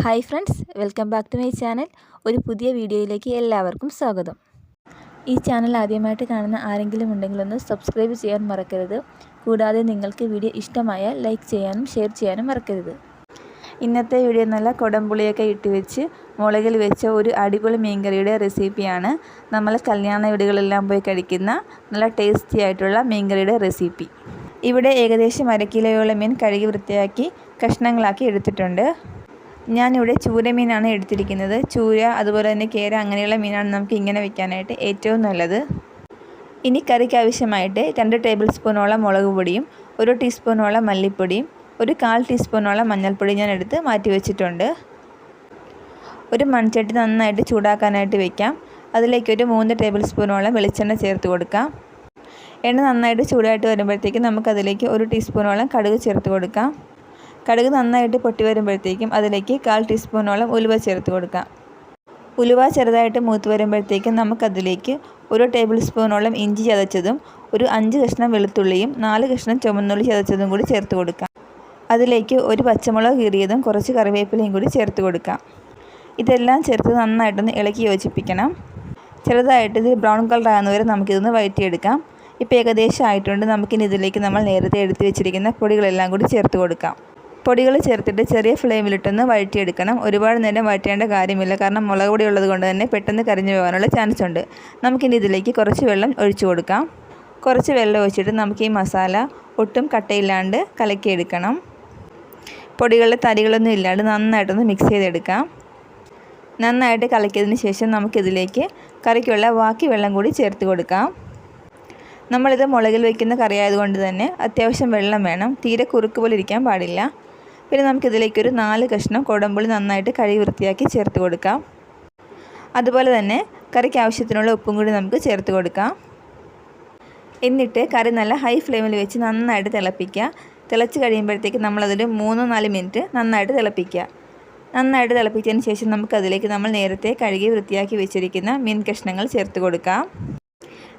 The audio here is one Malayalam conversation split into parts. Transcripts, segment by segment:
Hi friends welcome back to my channel. ഒരു പുതിയ വീഡിയോയിലേക്ക് എല്ലാവർക്കും സ്വാഗതം. ഈ ചാനൽ ആദ്യമായിട്ട് കാണുന്ന ആരെങ്കിലും ഉണ്ടെങ്കിൽ ഒന്ന് സബ്സ്ക്രൈബ് ചെയ്യാൻ മറക്കരുത്. കൂടാതെ നിങ്ങൾക്ക് വീഡിയോ ഇഷ്ടമായാൽ ലൈക്ക് ചെയ്യാനും ഷെയർ ചെയ്യാനും മറക്കരുത്. ഇന്നത്തെ വീഡിയോ നല്ല കൊടംപുളിയൊക്കെ ഇട്ട് വെച്ച് മുളകിൽ വെച്ച ഒരു അടിപൊളി മീൻകറിയുടെ റെസിപ്പിയാണ്. നമ്മൾ കല്യാണ വീടുകളെല്ലാം പോയി കഴിക്കുന്ന നല്ല ടേസ്റ്റി ആയിട്ടുള്ള മീൻകറിയുടെ റെസിപ്പി. ഇവിടെ ഏകദേശം അര കിലോയോളം മീൻ കഴുകി വൃത്തിയാക്കി കഷ്ണങ്ങളാക്കി എടുത്തിട്ടുണ്ട്. ഞാനിവിടെ ചൂര മീനാണ് എടുത്തിരിക്കുന്നത്. ചൂര അതുപോലെ തന്നെ കേര അങ്ങനെയുള്ള മീനാണ് നമുക്ക് ഇങ്ങനെ വെക്കാനായിട്ട് ഏറ്റവും നല്ലത്. ഇനി കറിക്ക് ആവശ്യമായിട്ട് രണ്ട് ടേബിൾ സ്പൂണോളം മുളക് പൊടിയും ഒരു ടീസ്പൂണോളം മല്ലിപ്പൊടിയും ഒരു കാൽ ടീസ്പൂണോളം മഞ്ഞൾപ്പൊടി ഞാൻ എടുത്ത് മാറ്റി വെച്ചിട്ടുണ്ട്. ഒരു മൺചട്ടി നന്നായിട്ട് ചൂടാക്കാനായിട്ട് വെക്കാം. അതിലേക്ക് ഒരു മൂന്ന് ടേബിൾ സ്പൂണോളം വെളിച്ചെണ്ണ ചേർത്ത് കൊടുക്കാം. എണ്ണ നന്നായിട്ട് ചൂടായിട്ട് വരുമ്പോഴത്തേക്കും നമുക്കതിലേക്ക് ഒരു ടീസ്പൂണോളം കടുക് ചേർത്ത് കൊടുക്കാം. കടുക് നന്നായിട്ട് പൊട്ടി വരുമ്പോഴത്തേക്കും അതിലേക്ക് കാൽ ടീസ്പൂണോളം ഉലുവ ചേർത്ത് കൊടുക്കാം. ഉലുവ ചെറുതായിട്ട് മൂത്ത് വരുമ്പോഴത്തേക്കും നമുക്കതിലേക്ക് ഒരു ടേബിൾ സ്പൂണോളം ഇഞ്ചി ചതച്ചതും ഒരു അഞ്ച് കഷ്ണം വെളുത്തുള്ളിയും നാല് കഷ്ണം ചുമന്നുള്ളി ചതച്ചതും കൂടി ചേർത്ത് കൊടുക്കാം. അതിലേക്ക് ഒരു പച്ചമുളക് കീറിയതും കുറച്ച് കറിവേപ്പിലയും കൂടി ചേർത്ത് കൊടുക്കാം. ഇതെല്ലാം ചേർത്ത് നന്നായിട്ടൊന്ന് ഇളക്കി യോജിപ്പിക്കണം. ചെറുതായിട്ട് ഇത് ബ്രൗൺ കളർ ആകുന്നവരെ നമുക്കിതൊന്ന് വഴറ്റിയെടുക്കാം. ഇപ്പോൾ ഏകദേശം ആയിട്ടുണ്ട്. നമുക്കിനി ഇതിലേക്ക് നമ്മൾ നേരത്തെ എടുത്തു വെച്ചിരിക്കുന്ന പൊടികളെല്ലാം കൂടി ചേർത്ത് കൊടുക്കാം. പൊടികൾ ചേർത്തിട്ട് ചെറിയ ഫ്ലെയിമിലിട്ടൊന്ന് വഴറ്റിയെടുക്കണം. ഒരുപാട് നേരം വഴറ്റേണ്ട കാര്യമില്ല. കാരണം മുളക് പൊടി ഉള്ളത് കൊണ്ട് തന്നെ പെട്ടെന്ന് കരിഞ്ഞു പോകാനുള്ള ചാൻസ് ഉണ്ട്. നമുക്കിനി ഇതിലേക്ക് കുറച്ച് വെള്ളം ഒഴിച്ചു കൊടുക്കാം. കുറച്ച് വെള്ളം ഒഴിച്ചിട്ട് നമുക്ക് ഈ മസാല ഒട്ടും കട്ടയില്ലാണ്ട് കലക്കിയെടുക്കണം. പൊടികളുടെ തരികളൊന്നും ഇല്ലാണ്ട് നന്നായിട്ടൊന്ന് മിക്സ് ചെയ്തെടുക്കാം. നന്നായിട്ട് കലക്കിയതിന് ശേഷം നമുക്കിതിലേക്ക് കറിക്കുള്ള ബാക്കി വെള്ളം കൂടി ചേർത്ത് കൊടുക്കാം. നമ്മളിത് മുളകിൽ വയ്ക്കുന്ന കറിയായതുകൊണ്ട് തന്നെ അത്യാവശ്യം വെള്ളം വേണം. തീരെ കുറുക്ക് പോലെ ഇരിക്കാൻ പാടില്ല. പിന്നെ നമുക്കിതിലേക്ക് ഒരു നാല് കഷ്ണം കുടമ്പുളി നന്നായിട്ട് കഴുകി വൃത്തിയാക്കി ചേർത്ത് കൊടുക്കാം. അതുപോലെ തന്നെ കറിക്ക് ആവശ്യത്തിനുള്ള ഉപ്പും കൂടി നമുക്ക് ചേർത്ത് കൊടുക്കാം. എന്നിട്ട് കറി നല്ല ഹൈ ഫ്ലെയിമിൽ വെച്ച് നന്നായിട്ട് തിളപ്പിക്കുക. തിളച്ച് കഴിയുമ്പോഴത്തേക്ക് നമ്മളതിൽ മൂന്നോ നാല് മിനിറ്റ് നന്നായിട്ട് തിളപ്പിക്കുക. നന്നായിട്ട് തിളപ്പിച്ചതിന് ശേഷം നമുക്കതിലേക്ക് നമ്മൾ നേരത്തെ കഴുകി വൃത്തിയാക്കി വെച്ചിരിക്കുന്ന മീൻ കഷ്ണങ്ങൾ ചേർത്ത് കൊടുക്കാം.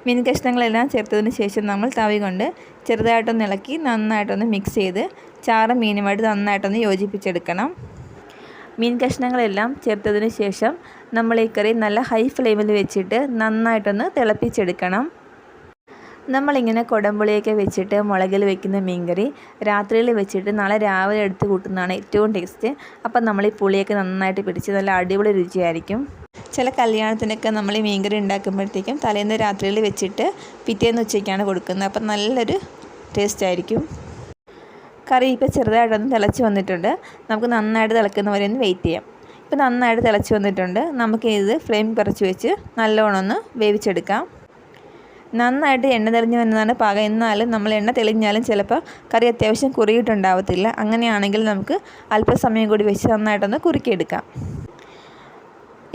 മീൻ കഷ്ണങ്ങളെല്ലാം ചേർത്തതിന് ശേഷം നമ്മൾ തവി കൊണ്ട് ചെറുതായിട്ടൊന്ന് ഇളക്കി നന്നായിട്ടൊന്ന് മിക്സ് ചെയ്ത് ചാറ് മീനുമായിട്ട് നന്നായിട്ടൊന്ന് യോജിപ്പിച്ചെടുക്കണം. മീൻ കഷ്ണങ്ങളെല്ലാം ചേർത്തതിന് ശേഷം നമ്മൾ ഈ കറി നല്ല ഹൈ ഫ്ലെയിമിൽ വെച്ചിട്ട് നന്നായിട്ടൊന്ന് തിളപ്പിച്ചെടുക്കണം. നമ്മളിങ്ങനെ കുടംപുളിയൊക്കെ വെച്ചിട്ട് മുളകിൽ വെക്കുന്ന മീൻകറി രാത്രിയിൽ വെച്ചിട്ട് നാളെ രാവിലെ എടുത്ത് കൂട്ടുന്നതാണ് ഏറ്റവും ടേസ്റ്റ് അപ്പം നമ്മൾ ഈ പുളിയൊക്കെ നന്നായിട്ട് പിടിച്ച് നല്ല അടിപൊളി രുചിയായിരിക്കും. ചില കല്യാണത്തിനൊക്കെ നമ്മൾ ഈ മീൻകറി ഉണ്ടാക്കുമ്പോഴത്തേക്കും തലേന്ന് രാത്രിയിൽ വെച്ചിട്ട് പിറ്റേന്ന് ഉച്ചയ്ക്കാണ് കൊടുക്കുന്നത്. അപ്പം നല്ലൊരു ടേസ്റ്റ് ആയിരിക്കും. കറി ഇപ്പോൾ ചെറുതായിട്ടൊന്ന് തിളച്ച് വന്നിട്ടുണ്ട്. നമുക്ക് നന്നായിട്ട് തിളക്കുന്ന വരെ ഒന്ന് വെയിറ്റ് ചെയ്യാം. ഇപ്പോൾ നന്നായിട്ട് തിളച്ച് വന്നിട്ടുണ്ട്. നമുക്ക് ഇത് ഫ്ലെയിം കുറച്ച് വെച്ച് നല്ലോണം ഒന്ന് വേവിച്ചെടുക്കാം. നന്നായിട്ട് എണ്ണ തെളിഞ്ഞു വരുന്നതാണ് പാകം. എന്നാലും നമ്മൾ എണ്ണ തെളിഞ്ഞാലും ചിലപ്പോൾ കറി അത്യാവശ്യം കുറിയിട്ടുണ്ടാവത്തില്ല അങ്ങനെയാണെങ്കിൽ നമുക്ക് അല്പസമയം കൂടി വെച്ച് നന്നായിട്ടൊന്ന് കുറുക്കിയെടുക്കാം.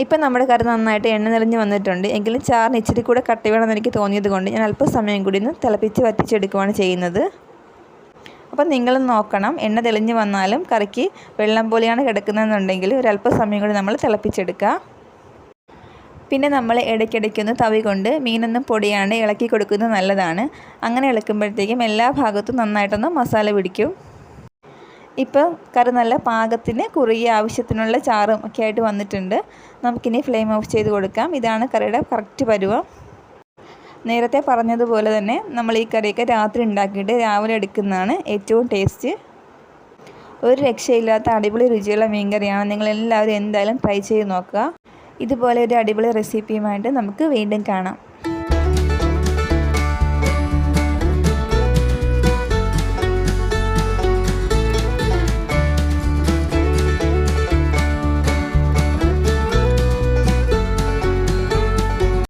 ഇപ്പം നമ്മുടെ കറി നന്നായിട്ട് എണ്ണ നിറഞ്ഞ് വന്നിട്ടുണ്ട്. എങ്കിലും ചാറിന് ഇച്ചിരി കൂടെ കട്ടി വേണമെന്ന് എനിക്ക് തോന്നിയത് കൊണ്ട് ഞാൻ അല്പം സമയം കൂടി ഒന്ന് തിളപ്പിച്ച് വറ്റിച്ചെടുക്കുവാണ് ചെയ്യുന്നത്. അപ്പം നിങ്ങൾ നോക്കണം എണ്ണ തെളിഞ്ഞ് വന്നാലും കറിക്ക് വെള്ളം പോലെയാണ് കിടക്കുന്നതെന്നുണ്ടെങ്കിൽ ഒരു അല്പസമയം കൂടി നമ്മൾ തിളപ്പിച്ചെടുക്കുക. പിന്നെ നമ്മൾ ഇടയ്ക്കിടയ്ക്കൊന്ന് തവി കൊണ്ട് മീനൊന്നും പൊടിയാണ്ട് ഇളക്കി കൊടുക്കുന്നത് നല്ലതാണ്. അങ്ങനെ ഇളക്കുമ്പോഴത്തേക്കും എല്ലാ ഭാഗത്തും നന്നായിട്ടൊന്ന് മസാല പിടിക്കും. ഇപ്പോൾ കറി നല്ല പാകത്തിന് കുറുകിയ ആവശ്യത്തിനുള്ള ചാറും ഒക്കെ ആയിട്ട് വന്നിട്ടുണ്ട്. നമുക്കിനി ഫ്ലെയിം ഓഫ് ചെയ്ത് കൊടുക്കാം. ഇതാണ് കറിയുടെ കറക്റ്റ് പരുവം. നേരത്തെ പറഞ്ഞതുപോലെ തന്നെ നമ്മൾ ഈ കറിയൊക്കെ രാത്രി ഉണ്ടാക്കിയിട്ട് രാവിലെ എടുക്കുന്നതാണ് ഏറ്റവും ടേസ്റ്റ് ഒരു രക്ഷയില്ലാത്ത അടിപൊളി രുചിയുള്ള മീൻ കറിയാണ്. നിങ്ങൾ എല്ലാവരും എന്തായാലും ട്രൈ ചെയ്ത് നോക്കുക. ഇതുപോലെ ഒരു അടിപൊളി റെസിപ്പിയുമായിട്ട് നമുക്ക് വീണ്ടും കാണാം.